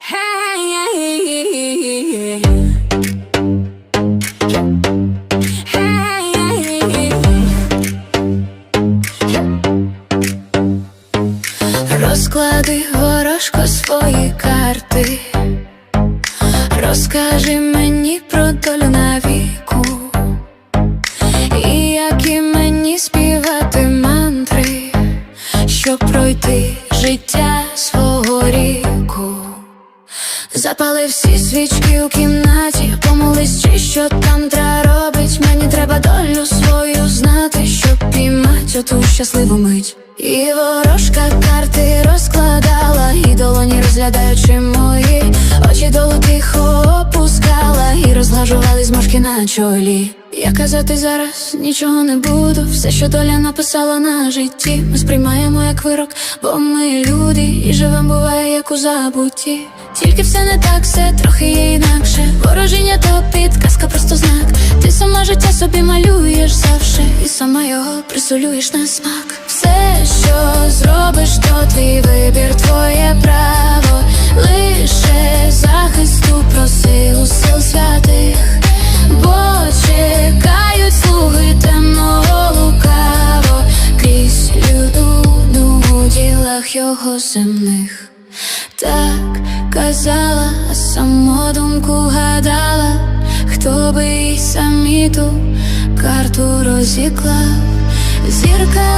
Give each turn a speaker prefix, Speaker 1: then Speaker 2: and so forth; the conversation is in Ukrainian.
Speaker 1: Hey, Розклади ворожко свої карти, розкажи мені про долю Запали всі свічки у кімнаті, помолись, чи що там треба робить. Мені треба долю свою знати, щоб піймать оту щасливу мить. І ворожка карти розкладала, і долоні розглядаючи мої очі долу тихо опускала, і розглажували зморшки на чолі. Я казати зараз нічого не буду. Все, що доля написала на житті, ми сприймаємо як вирок, бо ми люди і живем буває як у забутті. Тільки все не так, все трохи є інакше. Ворожіння то підказка, просто знак. Ти сама життя собі малюєш завше, і сама його присолюєш на смак. Все, що зробиш, то твій вибір, твоє право. Лише захисту проси у сил святих, бо чекають слуги темного лукаво крізь люду у ділах його земних. Так казала, а само думку гадала, хто би й самі ту карту розіклав. Зірка